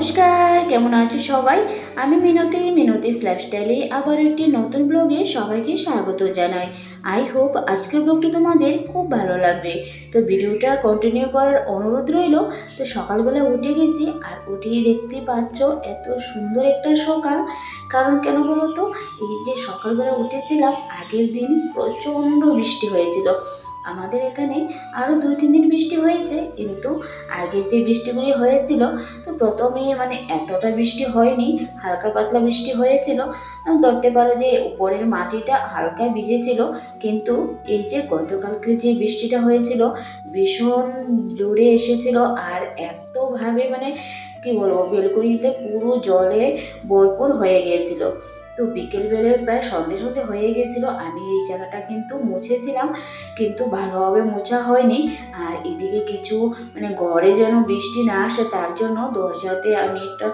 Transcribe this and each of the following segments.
নমস্কার, কেমন আছো সবাই? আমি মিনতি, মিনতিস লাইফস্টাইলে আবার একটি নতুন ব্লগে সবাইকে স্বাগত জানাই। আই হোপ আজকের ব্লগটি তোমাদের খুব ভালো লাগবে। তো ভিডিওটা কন্টিনিউ করার অনুরোধ রইল, তো সকালবেলা উঠে গেছি আর উঠেই দেখতে পাচ্ছ এত সুন্দর একটা সকাল। কারণ কেন বলো তো? এই যে সকালবেলা উঠেছিলাম, আগের দিন প্রচণ্ড বৃষ্টি হয়েছিল। আমাদের এখানে আরও দুই, তিন দিন বৃষ্টি হয়েছে, কিন্তু আগে যে বৃষ্টিগুলি হয়েছিল, তো প্রথমে মানে এতটা বৃষ্টি হয়নি, হালকা পাতলা বৃষ্টি হয়েছিল। ধরতে পারো যে উপরের মাটিটা হালকা ভিজেছিল, কিন্তু এই যে গতকালকে যে বৃষ্টিটা হয়েছিল, ভীষণ জোরে এসেছিল আর এতভাবে মানে কি বলব, বেলকনিতে পুরো জলে ভরপুর হয়ে গিয়েছিল। তো বিকেলবেলায় প্রায় সন্ধে সন্ধে হয়ে গেছিল। আমি এই জায়গাটা কিন্তু মুছেছিলাম, কিন্তু ভালোভাবে মোছা হয়নি। আর এদিকে কিছু মানে ঘরে যেন বৃষ্টি না আসে, তার জন্য দরজাতে আমি একটা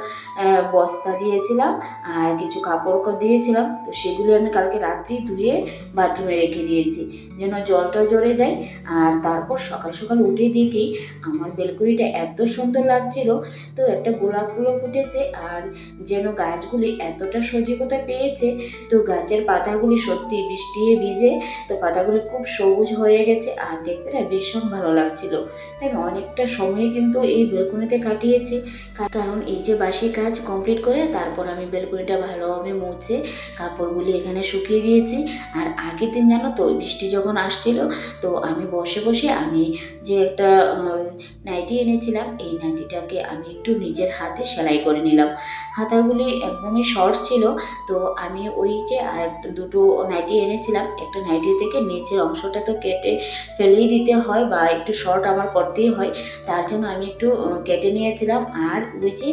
বস্তা দিয়েছিলাম আর কিছু কাপড় দিয়েছিলাম। তো সেগুলি আমি কালকে রাত্রি ধুয়ে বাথরুমে রেখে দিয়েছি। যেন জলটা জড়ে যায়। আর তারপর সকাল সকাল উঠে দেখি আমার বেলকুনিটা এত সুন্দর লাগছিল। তো একটা গোলাপ ফুলও ফুটেছে আর যেন গাছগুলি এতটা সজীবতা পেয়েছে। তো গাছের পাতাগুলি সত্যি বৃষ্টিয়ে ভিজে, তো পাতাগুলি খুব সবুজ হয়ে গেছে আর দেখতে না ভীষণ ভালো লাগছিল। তাই আমি অনেকটা সময় কিন্তু এই বেলকুনিতে কাটিয়েছি। কারণ এই যে বাসি কাজ কমপ্লিট করে তারপর আমি বেলকুনিটা ভালোভাবে মুছে, কাপড়গুলি এখানে শুকিয়ে দিয়েছি। আর আগের দিন জানো তো বৃষ্টি যখন আসছিল, তো আমি বসে বসে আমি যে একটা নাইটি এনেছিলাম, এই নাইটিটাকে আমি একটু নিজের হাতে সেলাই করে নিলাম। হাতাগুলি একদমই শর্ট ছিল, তো আমি ওই যে আর দুটো নাইটি এনেছিলাম, একটা নাইটি থেকে নিচের অংশটা তো কেটে ফেলেই দিতে হয় বা একটু শর্ট আমার করতেই হয়, তার জন্য আমি একটু কেটে নিয়েছিলাম। আর ওই যে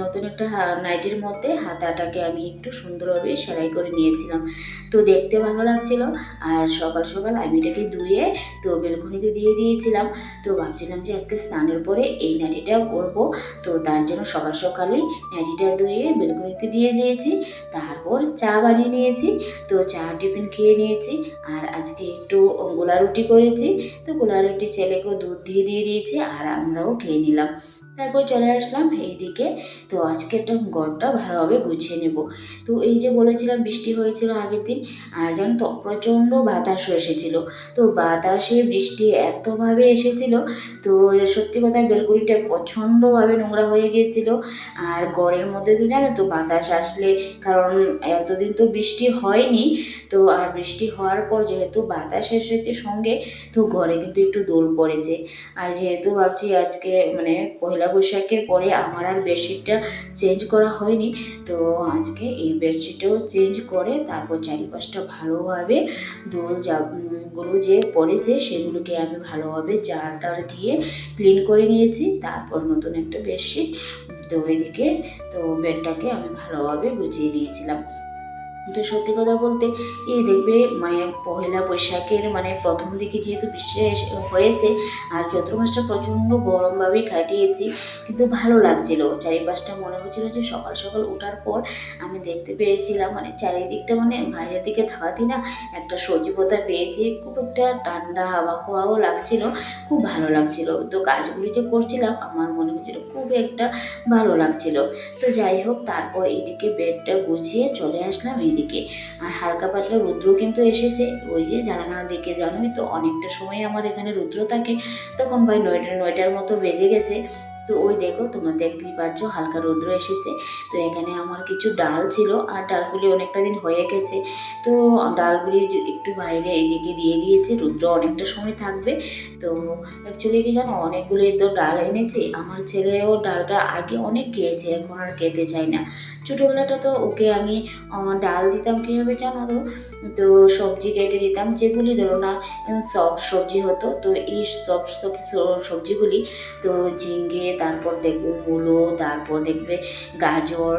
নতুন একটা নাইটির মধ্যে হাতাটাকে আমি একটু সুন্দরভাবে সেলাই করে নিয়েছিলাম। তো দেখতে ভালো লাগছিল, আর সকাল সকাল আমি এটাকে ধুয়ে তো বেলকুনিতে দিয়ে দিয়েছিলাম। তো ভাবছিলাম যে আজকে স্নানের পরে এই নাইটিটা পরবো। তো তার জন্য সকাল সকালেই নাইটিটা ধুয়ে বেলকুনিতে দিয়ে দিয়েছি। তারপর চা বানিয়ে নিয়েছি। তো চা টিফিন খেয়ে নিয়েছি। আর আজকে একটু গোলা রুটি করেছি। তো গোলা রুটি ছেলেকেও দুধ দিয়ে দিয়ে দিয়েছি আর আমরাও খেয়ে নিলাম। তারপর চলে আসলাম এইদিকে। তো আজকে একটা ঘরটা ভালোভাবে গুছিয়ে নেব। তো এই যে বলেছিলাম বৃষ্টি হয়েছিল আগের দিন, আর যেন তো প্রচণ্ড বাতাসও এসেছিল। তো বাতাসে বৃষ্টি এতভাবে এসেছিল, তো সত্যি কথা বেলকুনিটা প্রচণ্ডভাবে নোংরা হয়ে গিয়েছিল। আর ঘরের মধ্যে তো জানো তো বাতাস আসলে, কারণ এতদিন তো বৃষ্টি হয়নি। তো আর বৃষ্টি হওয়ার পর যেহেতু বাতাস এসেছে সঙ্গে, তো ঘরে কিন্তু একটু দোল পড়েছে। আর যেহেতু ভাবছি আজকে মানে পয়লা বৈশাখের পরে আমার আর বেডশিটটা চেঞ্জ করা হয়নি। তো আজকে এই বেডশিটটাও চেঞ্জ করে তারপর চারিপাশটা ভালোভাবে দোলগুলো যে পড়েছে সেগুলোকে আমি ভালোভাবে জারটার দিয়ে ক্লিন করে নিয়েছি। তারপর নতুন একটা বেডশিট। তো এদিকে তো বেডটাকে আমি ভালোভাবে গুছিয়ে নিয়েছিলাম। তো সত্যি কথা বলতে, এই দেখবে মানে পহেলা বৈশাখের মানে প্রথম দিকে যেহেতু বৃষ্টি হয়েছে, আর চৈত্র মাসটা প্রচণ্ড গরমভাবেই কাটিয়েছি, কিন্তু ভালো লাগছিল। চারিপাশটা মনে হচ্ছিল যে সকাল সকাল ওঠার পর আমি দেখতে পেয়েছিলাম মানে চারিদিকটা মানে বাইরের দিকে থাকাতেই না, একটা সজীবতা পেয়েছি, খুব একটা ঠান্ডা আবহাওয়াও লাগছিল, খুব ভালো লাগছিল। তো কাজগুলি যে করছিলাম, আমার মনে হচ্ছিল খুব একটা ভালো লাগছিল। তো যাই হোক, তারপর এইদিকে বেডটা গুছিয়ে চলে আসলাম এইদিকে আর হালকা পাতলা রুদ্র কিন্তু এসেছে। ওই যে জানালার দিকে জানোই তো, অনেকটা সময় আমার এখানে রুদ্র থাকে। তখন ভাই নয়টা, নয়টার মতো বেজে গেছে। তো ওই দেখো তোমরা দেখতেই পাচ্ছ, হালকা রৌদ্র এসেছে। তো এখানে আমার কিছু ডাল ছিল, আর ডালগুলি অনেকটা দিন হয়ে গেছে। তো ডালগুলি একটু বাইরে এদিকে দিয়ে দিয়েছে, রুদ্র অনেকটা সময় থাকবে। তো অ্যাকচুয়ালি কি জানো, অনেকগুলি তো ডাল এনেছি। আমার ছেলেও ডালটা আগে অনেক খেয়েছে, এখন আর খেতে চায় না। ছোটোবেলাটা তো ওকে আমি ডাল দিতাম কীভাবে জানো তো? তো সবজি কেটে দিতাম, যেগুলি ধরো না সফট সবজি হতো। তো এই সফট সবজিগুলি, তো ঝিঙ্গে তারপর দেখবে মূলো, তারপর দেখবে গাজর।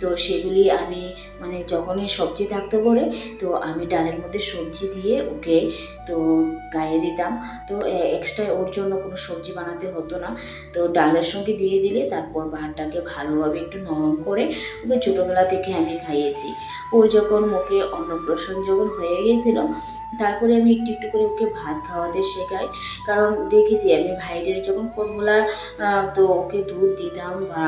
তো সেগুলি আমি মানে যখনই সবজি থাকতো করে তো আমি ডালের মধ্যে সবজি দিয়ে ওকে তো গায়ে দিতাম। তো এক্সট্রা ওর জন্য কোনো সবজি বানাতে হতো না। তো ডালের সঙ্গে দিয়ে দিলে তারপর ভাতটাকে ভালোভাবে একটু নরম করে ওকে ছোটোবেলা থেকে আমি খাইয়েছি। ওর যখন মুখে অন্নপ্রাশন যখন হয়ে গিয়েছিল, তারপরে আমি একটু একটু করে ওকে ভাত খাওয়াতে শেখাই। কারণ দেখেছি আমি ভাইদের যখন ফর্মুলা তো ওকে দুধ দিতাম বা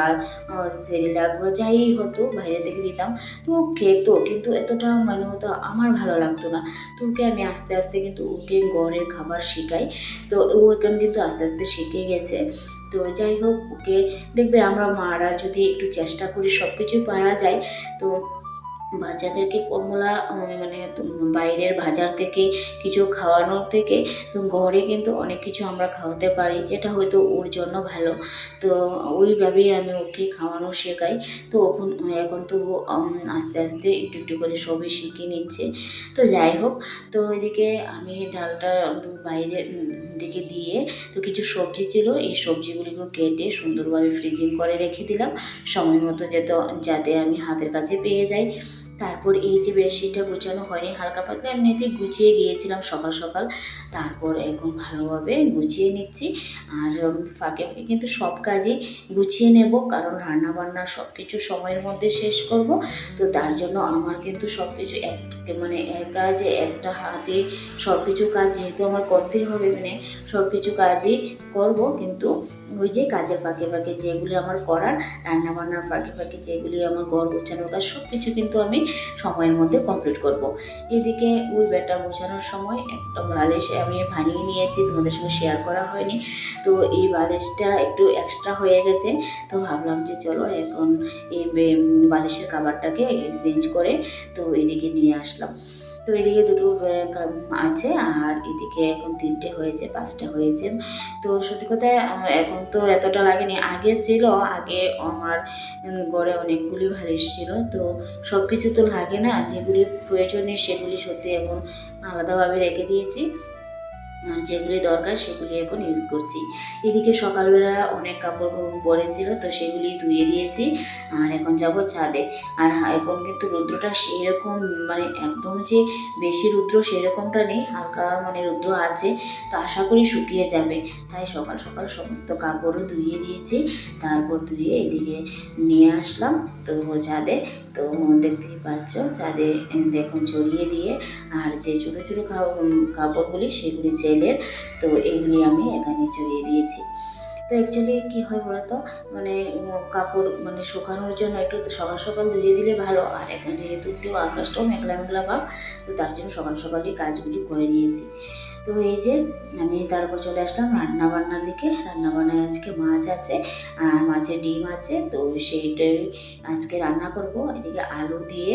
সেরিলাক বা যাই হতো বাইরে থেকে দিতাম, তো ও খেত, কিন্তু এতটা মানে হতো আমার ভালো লাগতো না। তো ওকে আমি আস্তে আস্তে কিন্তু ওকে ঘরের খাবার শেখাই। তো ও এখন কিন্তু আস্তে আস্তে শিখে গেছে। তো যাই হোক, ওকে দেখবে আমরা মারা যদি একটু চেষ্টা করি সব কিছুই পারা যায়, তো বাচ্চাদেরকে ফর্মুলা মানে বাইরের বাজার থেকে কিছু খাওয়ানোর থেকে তো ঘরে কিন্তু অনেক কিছু আমরা খাওয়াতে পারি, যেটা হয়তো ওর জন্য ভালো। তো ওইভাবেই আমি ওকে খাওয়ানো শেখাই। তো এখন এখন তো আস্তে আস্তে একটু একটু করে সবই শিখে নিচ্ছে। তো যাই হোক, তো ওইদিকে আমি ডালটা বাইরে দিকে দিয়ে তো কিছু সবজি ছিল, এই সবজিগুলিকে কেটে সুন্দরভাবে ফ্রিজিং করে রেখে দিলাম। সময় মতো যেত, যাতে আমি হাতের কাছে পেয়ে যাই। তারপর এই যে বেডশিটটা গোছানো হয়নি, হালকা পাতলা, এমনিতে গুছিয়ে গিয়েছিলাম সকাল সকাল। তারপর এখন ভালোভাবে গুছিয়ে নিচ্ছি। আর ফাঁকে ফাঁকে কিন্তু সব কাজই গুছিয়ে নেব, কারণ রান্নাবান্না সব কিছু সময়ের মধ্যে শেষ করব। তো তার জন্য আমার কিন্তু সব কিছু এক মানে একা যে একটা হাতে সব কিছু কাজ যেহেতু আমার করতেই হবে মানে সব কিছু কাজই করব, কিন্তু ওই যে কাজের ফাঁকে ফাঁকে যেগুলি আমার করার, রান্নাবান্নার ফাঁকে ফাঁকে যেগুলি আমার ঘর গোছানোর কাজ সব কিছু কিন্তু আমি সময়ের মধ্যে কমপ্লিট করব। এদিকে ওই ব্যাটা গোছানোর সময় একটা বালিশ আমি বানিয়ে নিয়েছি, তোমাদের সঙ্গে শেয়ার করা হয়নি। তো এই বালিশটা একটু এক্সট্রা হয়ে গেছে, তো ভাবলাম যে চলো এখন এই বালিশের কাবারটাকে চেঞ্জ করে তো এদিকে নিয়ে আসলাম। তো এদিকে দুটো আছে আর এদিকে এখন তিনটে হয়েছে, পাঁচটা হয়েছে। তো সত্যি কথা এখন তো এতটা লাগেনি। আগে ছিল, আগে আমার গড়ে অনেকগুলি ভালিশ ছিল। তো সব কিছু তো লাগে না, যেগুলি প্রয়োজনে সেগুলি সত্যি এখন আলাদাভাবে রেখে দিয়েছি। যেগুলি দরকার সেগুলি এখন ইউজ করছি। এদিকে সকালবেলা অনেক কাপড় পরেছিল তো সেগুলি ধুয়ে দিয়েছি, আর এখন যাব ছাদে। আর এখন কিন্তু রুদ্রটা সেরকম মানে একদম যে বেশি রুদ্র সেরকমটা নেই, হালকা মানে রুদ্র আছে, তো আশা করি শুকিয়ে যাবে। তাই সকাল সকাল সমস্ত কাপড়ও ধুয়ে দিয়েছি, তারপর ধুয়ে এদিকে নিয়ে আসলাম, তো ছাদে। তো দেখতেই পাচ্ছ, ছাদে দেখুন ছড়িয়ে দিয়ে, আর যে ছোটো ছোটো কাপড়গুলি সেগুলি সেলের তো এইগুলি আমি এখানে চড়িয়ে দিয়েছি। তো অ্যাকচুয়ালি কী হয় বলতো? মানে কাপড় মানে শুকানোর জন্য একটু সকাল সকাল ধুয়ে দিলে ভালো। আর এখন যেহেতু একটু আকাশটাও মেঘলা মেঘলা ভাব, তো তার জন্য সকাল সকালই কাজগুলি করে নিয়েছি। তো এই যে আমি তারপর চলে আসলাম রান্না বান্নার দিকে। রান্না বান্নায় আজকে মাছ আছে আর মাছের ডিম আছে। তো সেইটাই আজকে রান্না করব। এদিকে আলু দিয়ে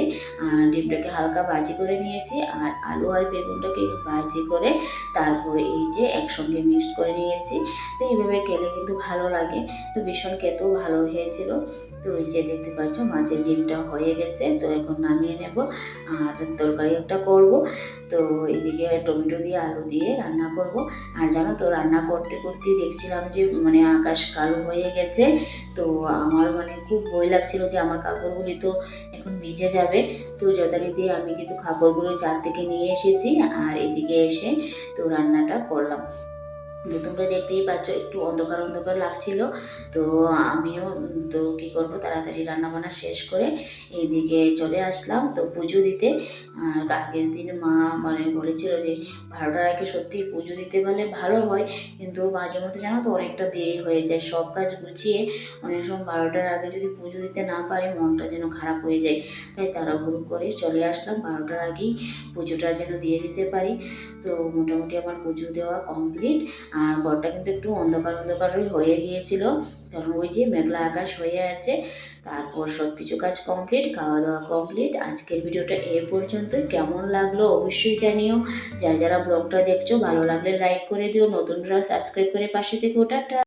ডিমটাকে হালকা ভাজি করে নিয়েছি। আর আলু আর বেগুনটাকে ভাজি করে তারপরে এই যে একসঙ্গে মিক্সড করে নিয়েছি। তো এইভাবে খেলে কিন্তু ভালো লাগে। তো ভীষণ খেতেও ভালো হয়েছিল। তো এই যে দেখতে পাচ্ছ মাছের ডিমটা হয়ে গেছে। তো এখন নামিয়ে নেব। আর তরকারি একটা করব। তো এইদিকে টমেটো দিয়ে আলু দিয়ে রান্না করব। আর জানো তো, রান্না করতে করতে দেখছিলাম যে মানে আকাশ কালো হয়ে গেছে। তো আমার মানে খুব ভয় লাগছিল যে, আমার কাপড়গুলি তো এখন ভিজে যাবে। তো যথারীতি আমি কিন্তু কাপড়গুলো চার থেকে নিয়ে এসেছি, আর এদিকে এসে তো রান্নাটা করলাম। তো তোমরা দেখতেই পাচ্ছ, একটু অন্ধকার অন্ধকার লাগছিল। তো আমিও তো কী করব, তাড়াতাড়ি রান্নাবান্না শেষ করে এইদিকে চলে আসলাম। তো পুজো দিতে, আর আগের দিন মা মানে বলেছিল যে বারোটার আগে সত্যি পুজো দিতে পারলে ভালো হয়। কিন্তু মাঝে মধ্যে জানো তো অনেকটা দেরি হয়ে যায়, সব কাজ গুছিয়ে অনেক সময় বারোটার আগে যদি পুজো দিতে না পারে, মনটা যেন খারাপ হয়ে যায়। তাই তারা তাড়াহুড়ো করে চলে আসলাম, বারোটার আগেই পুজোটা যেন দিয়ে দিতে পারি। তো মোটামুটি আমার পুজো দেওয়া কমপ্লিট। আর ঘরটা কিন্তু একটু অন্ধকার অন্ধকার হয়ে গিয়েছিল। কারণ ওই যে মেঘলা আকাশ হয়ে আছে, তারপর সব কিছু কাজ কমপ্লিট খাওয়া দাওয়া কমপ্লিট আজকের ভিডিওটা এ পর্যন্ত কেমন লাগল অবশ্যই জানিও। যারা যারা ব্লগটা দেখছ, ভালো লাগলে লাইক করে দিও। নতুনরা সাবস্ক্রাইব করে পাশে থেকে ওটা